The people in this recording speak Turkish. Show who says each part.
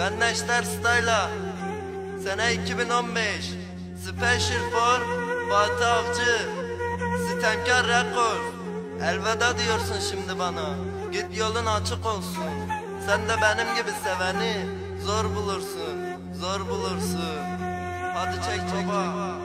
Speaker 1: Ben Neşter Style'a Sene 2015 Special for Fatih Avcı. Sitemkar Record Elveda diyorsun şimdi bana. Git yolun açık olsun. Sen de benim gibi seveni Zor bulursun. Zor bulursun. Hadi çek baba